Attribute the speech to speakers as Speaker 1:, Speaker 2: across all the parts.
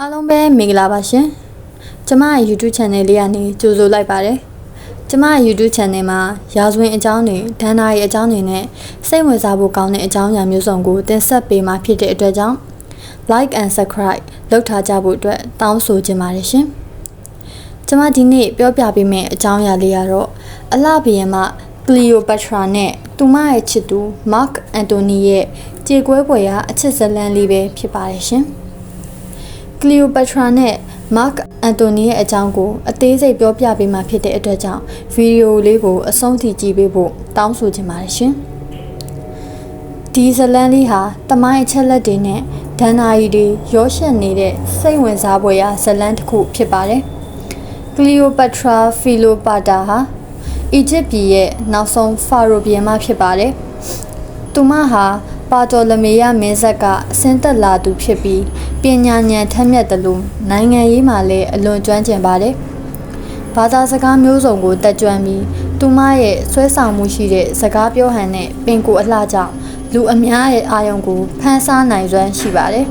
Speaker 1: အားလုံးပဲမင်္ဂလာပါရှင်ကျမရဲ့ YouTube channel လေးကနေကြိုဆိုလိုက်ပါတယ်ကျမရဲ့ YouTube channel မှာရာဇဝင်အကြောင်းတွေဒဏ္ဍာရီအကြောင်းတွေနဲ့စိတ်ဝင်စားဖို့ကောင်းတဲ့အကြောင်းအရာမျိုးစုံကိုတင်ဆက်ပေးမှာဖြစ်တဲ့အတွက်ကြောင့် like and subscribe လုပ်ထားကြဖို့အတွက်တောင်းဆိုချင်ပါတယ်ရှင်ကျမဒီနေ့ပြောပြပေးမယ့်အကြောင်းအရာလေးကတော့အလှဘီယံမကလီယိုပထရာနဲ့သူမရဲ့ချစ်သူမာ့အန်တိုနီရဲ့ကြေကွဲပွဲရာအချစ်ဇလန်းလေးပဲဖြစ်ပါတယ်ရှင်။ ကလီယိုပထရာနဲ့မာ့အန်တိုနီရဲ့အကြောင်းကိုအသေးစိတ်ပြောပြပေးမှာဖြစ်တဲ့အတွက်ကြောင့်ဗီဒီယိုလေးကိုအဆုံးထိကြည့်ပေးဖို့တောင်းဆိုချင်ပါတယ်ရှင်။ဒီဇလန်လေးဟာတမိုင်းအချက်လက်တွေနဲ့ဒန်နာရီတွေရောရှက်နေတဲ့စိတ်ဝင်စားဖွယ်ရာဇလန်တစ်ခုဖြစ်ပါတယ်။ကလီယိုပထရာဖီလိုပါတာဟာအီဂျစ်ပြည်ရဲ့နောက်ဆုံးဖာရိုဘီယံမဖြစ်ပါတယ်။သူမဟာ ပါတော်လမေယမင်းဆက်ကအစင်းသက်လာသူဖြစ်ပြီးပညာဉာဏ်ထက်မြက်တယ်လို့နိုင်ငံရေးမှာလည်းအလွန်ကျွမ်းကျင်ပါတယ်။ဘာသာစကားမျိုးစုံကိုတက်ကြွပြီးသူမရဲ့ဆွဲဆောင်မှုရှိတဲ့စကားပြောဟန်နဲ့ပင်ကိုအလှကြောင့်လူအများရဲ့အာရုံကိုဖန်ဆားနိုင်စွမ်းရှိပါတယ်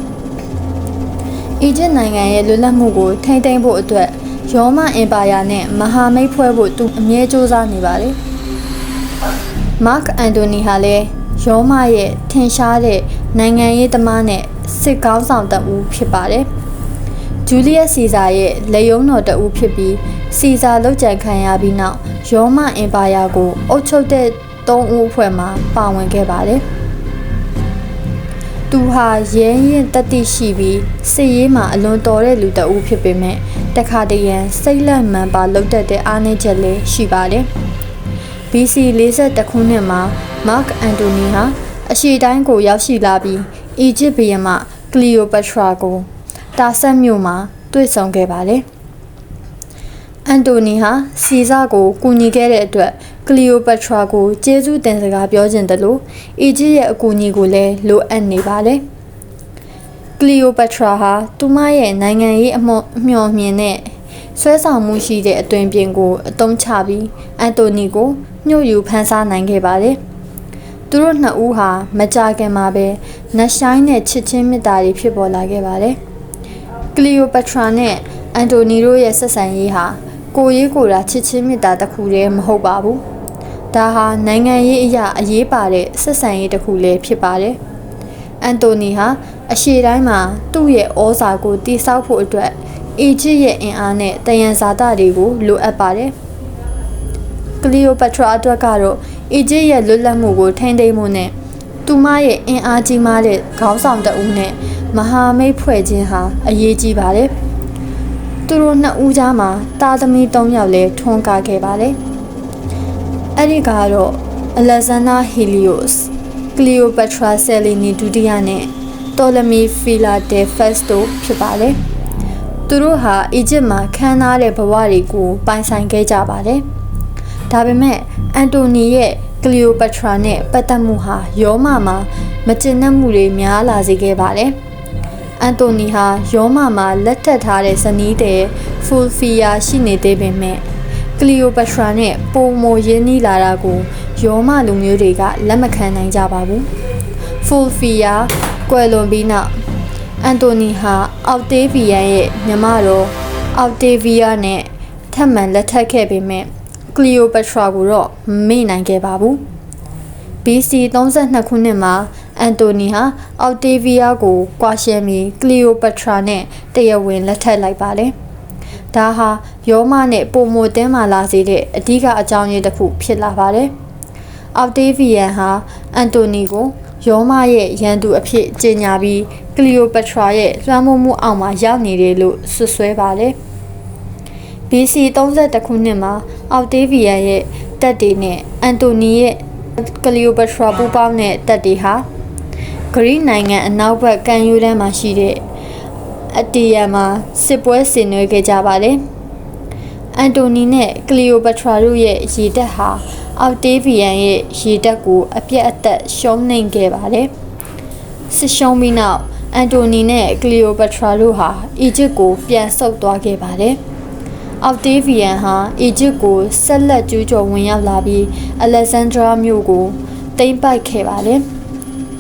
Speaker 1: ။အီဂျစ်နိုင်ငံရဲ့လွတ်လပ်မှုကိုထိန်းသိမ်းဖို့အတွက်ရောမအင်ပါယာနဲ့မဟာမိတ်ဖွဲ့ဖို့သူအမြဲစူးစမ်းနေပါတယ်။မာ့အန်တိုနီဟာလည်း ရောမရဲ့ထင်ရှားတဲ့နိုင်ငံရေးသမားနဲ့စစ်ကောင်းဆောင်တဦးဖြစ်ပါတယ်။ဂျူလီယက်စီဇာရဲ့လက်ယုံတော်တဦးဖြစ်ပြီးစီဇာလောက်ကြံခံရပြီးနောက်ရောမအင်ပါယာကိုအုပ်ချုပ်တဲ့သုံးဦးအဖွဲ့မှပါဝင်ခဲ့ပါတယ်။သူဟာရဲရင်တတိရှိပြီးစစ်ရေးမှာအလွန်တော်တဲ့လူတဦးဖြစ်ပေမဲ့တခါတရံစိတ်လက်မှန်ပါလုတ်တက်တဲ့အားနည်းချက်လည်းရှိပါတယ်။ BC 42ခုနှစ်မှာမာ့အန်တိုနီဟာအရှေ့တိုင်းကိုရောက်ရှိလာပြီးအီဂျစ်ဘီယံမှကလီယိုပထရာကိုတာဆက်မြို့မှာတွေ့ဆုံခဲ့ပါတယ်။အန်တိုနီဟာစီဇာကိုကူညီခဲ့တဲ့အတွက်ကလီယိုပထရာကိုကျေးဇူးတင်စကားပြောခြင်းတလို့အီဂျစ်ရဲ့အကူအညီကိုလည်းလိုအပ်နေပါတယ်။ကလီယိုပထရာဟာသူမရဲ့နိုင်ငံရေးအမော့အမျှော်မြင်တဲ့ ဆွဲဆောင်မှုရှိတဲ့အသွင်ပြင်ကိုအသုံးချပြီးအန်တိုနီကိုညှို့ယူဖန်ဆားနိုင်ခဲ့ပါတယ်။သူတို့နှစ်ဦးဟာမကြာခင်မှာပဲနတ်ဆိုင်နဲ့ချစ်ချင်းမေတ္တာတွေဖြစ်ပေါ်လာခဲ့ပါတယ်။ကလီယိုပထရာနဲ့အန်တိုနီတို့ရဲ့ဆက်ဆံရေးဟာကိုရေးကိုရာချစ်ချင်းမေတ္တာတစ်ခုတည်းမဟုတ်ပါဘူး။ဒါဟာနိုင်ငံရေးအရာအရေးပါတဲ့ဆက်ဆံရေးတစ်ခုလည်းဖြစ်ပါတယ်။အန်တိုနီဟာအရှေ့တိုင်းမှာသူ့ရဲ့ဩဇာကိုတိစောက်ဖို့အတွက် အီဂျစ်ရဲ့အင်အားနဲ့တယံဇာတတွေကိုလိုအပ်ပါတယ်။ကလီယိုပထရာအတွက်ကတော့အီဂျစ်ရဲ့လွတ်လပ်မှုကိုထိန်းသိမ်းမှုနဲ့သူမရဲ့အင်အားကြီးမားတဲ့ခေါင်းဆောင်တအုပ်နဲ့မဟာမိတ်ဖွဲ့ခြင်းဟာအရေးကြီးပါတယ်။သူတို့နှစ်ဦးကြားမှာတာသမီ၃ယောက်လည်းထွန်းကားခဲ့ပါတယ်။အဲ့ဒီကတော့အလက်ဇန္ဒာဟီလီယိုစ်ကလီယိုပထရာဆယ်လီနီဒုတိယနဲ့တော်လမီဖီလာဒေဖက်စ်တို့ဖြစ်ပါတယ်။ သူတို့ဟာအီဂျစ်မှာခမ်းနားတဲ့ဘဝတွေကိုပိုင်ဆိုင်ခဲ့ကြပါတယ်။ဒါပေမဲ့အန်တိုနီရဲ့ကလီယိုပထရာနဲ့ပတ်သက်မှုဟာယောမမှာမကျဉ်းနှံ့မှုတွေများလာစေခဲ့ပါတယ်။အန်တိုနီဟာယောမမှာလက်ထပ်ထားတဲ့ဇနီးတဲ့ဖူဖီယာရှိနေသေးပေမဲ့ကလီယိုပထရာနဲ့ပုံမိုရင်းနှီးလာတာကိုယောမလူမျိုးတွေကလက်မခံနိုင်ကြပါဘူး။ဖူဖီယာကွယ်လွန်ပြီးနောက် အန်တိုနီဟာအောက်တေးဗီယန်ရဲ့ညီမတော်အောက်တေးဗီယာနဲ့ထပ်မံလက်ထပ်ခဲ့ပေမဲ့ကလီယိုပထရာကိုတော့မမေ့နိုင်ခဲ့ပါဘူး။ BC 32ခုနှစ်မှာအန်တိုနီဟာအော်တေဗီယာကိုကွာရှယ်ပြီးကလီယိုပထရာနဲ့တရားဝင်လက်ထပ်လိုက်ပါတယ်။ဒါဟာယောမနဲ့ပုံမိုတင်းမာလာစေတဲ့အဓိကအကြောင်းရင်းတစ်ခုဖြစ်လာပါတယ်။အော်တေဗီယန်ဟာအန်တိုနီကို ယောမရဲ့ရန်သူအဖြစ်ကြေညာပြီးကလီယိုပထရာရဲ့လွှမ်းမိုးမှုအောက်မှာရောက်နေတယ်လို့ဆွဆွဲပါတယ်။ BC 32ခုနှစ်မှာအောက်တေးဗီယန်ရဲ့တပ်တွေနဲ့အန်တိုနီရဲ့ကလီယိုပထရာပူပေါင်းတဲ့တပ်တွေဟာဂရိနိုင်ငံအနောက်ဘက်ကန်ယူတန်းမှာရှိတဲ့အတီယမ်မှာစစ်ပွဲဆင်နွှဲခဲ့ကြပါတယ်။ အန်တိုနီနဲ့ကလီယိုပထရာတို့ရဲ့ရေတပ်ဟာအောက်တေးဗီယန်ရဲ့ရေတပ်ကိုအပြတ်အသက်ရှုံးနိမ့်ခဲ့ပါတယ်။စစ်ရှုံးပြီးနောက်အန်တိုနီနဲ့ကလီယိုပထရာတို့ဟာအီဂျစ်ကိုပြန်ဆုတ်သွားခဲ့ပါတယ်။အောက်တေးဗီယန်ဟာအီဂျစ်ကိုဆက်လက်ကျူးကျော်ဝင်ရောက်လာပြီးအလက်ဇန်ဒရာမြို့ကိုသိမ်းပိုက်ခဲ့ပါတယ်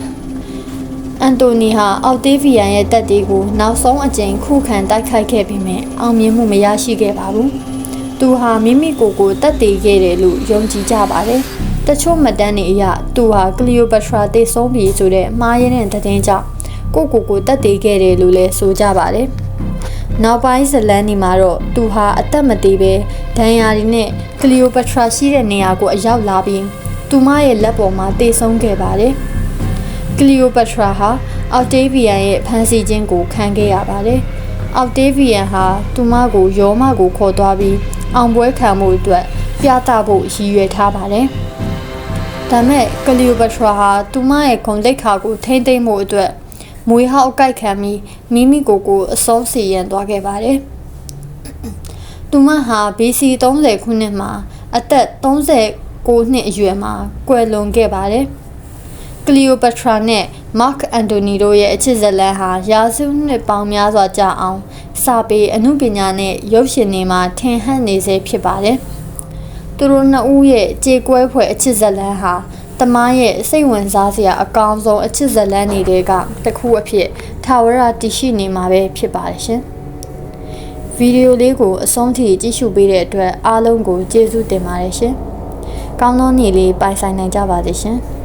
Speaker 1: ။အန်တိုနီဟာအောက်တေးဗီယန်ရဲ့တပ်တွေကိုနောက်ဆုံးအကြိမ်ခုခံတိုက်ခိုက်ခဲ့ပေမဲ့အောင်မြင်မှုမရရှိခဲ့ပါဘူး။ သူဟာမိမိကိုယ်ကိုတတ်သိခဲ့တယ်လို့ယုံကြည်ကြပါတယ်။တချို့မှတ်တမ်းတွေအရသူဟာကလီယိုပထရာတေဆုံးပြီဆိုတဲ့မှားရတဲ့သတင်းကြောင့်ကိုယ့်ကိုယ်ကိုတတ်သိခဲ့တယ်လို့လည်းဆိုကြပါတယ်။နောက်ပိုင်းဇလန်ဒီမှာတော့သူဟာအသက်မသေးပဲဒဏ်ရာတွေနဲ့ကလီယိုပထရာရှိတဲ့နေရာကိုအရောက်လာပြီးသူမရဲ့လက်ပေါ်မှာတေဆုံးခဲ့ပါတယ်။ကလီယိုပထရာဟာအောက်တေးဗီယန်ရဲ့ဖမ်းဆီးခြင်းကိုခံခဲ့ရပါတယ်။အောက်တေးဗီယန်ဟာသူမကိုယောမကိုခေါ်သွားပြီး အောင်ပွဲခံမှုအတွက်ပြသဖို့ရည်ရွယ်ထားပါတယ်။ဒါမဲ့ကလီယိုပထရာဟာသူမရဲ့ဂုဏ်သိက္ခာကိုထိမ့်သိမ့်မှုအတွက်မွေဟောက်အကိုက်ခံပြီးမိမိကိုယ်ကိုအစောစီရင်သွားခဲ့ပါတယ်။သူမဟာ BC 30ခုနှစ်မှာအသက်39နှစ်အရွယ်မှာကွယ်လွန်ခဲ့ပါတယ်။ကလီယိုပထရာနဲ့ မာ့ခ်အန်တိုနီတို့ရဲ့အချစ်ဇလန်ဟာရာစုနှစ်ပေါင်းများစွာကြာအောင်စာပေအမှုပညာနဲ့ရုပ်ရှင်တွေမှာထင်ဟပ်နေစေဖြစ်ပါတယ်။သူတို့နှစ်ဦးရဲ့ကြေကွဲဖွယ်အချစ်ဇလန်ဟာတမိုင်းရဲ့စိတ်ဝင်စားစရာအကောင်းဆုံးအချစ်ဇလန်တွေကတစ်ခုအဖြစ်ထာဝရတည်ရှိနေမှာပဲဖြစ်ပါတယ်ရှင်။ဗီဒီယိုလေးကိုအဆုံးထိကြည့်ရှုပေးတဲ့အတွက်အားလုံးကိုကျေးဇူးတင်ပါတယ်ရှင်။ကောင်းသောနေ့လေးပိုင်ဆိုင်နိုင်ကြပါစေရှင်။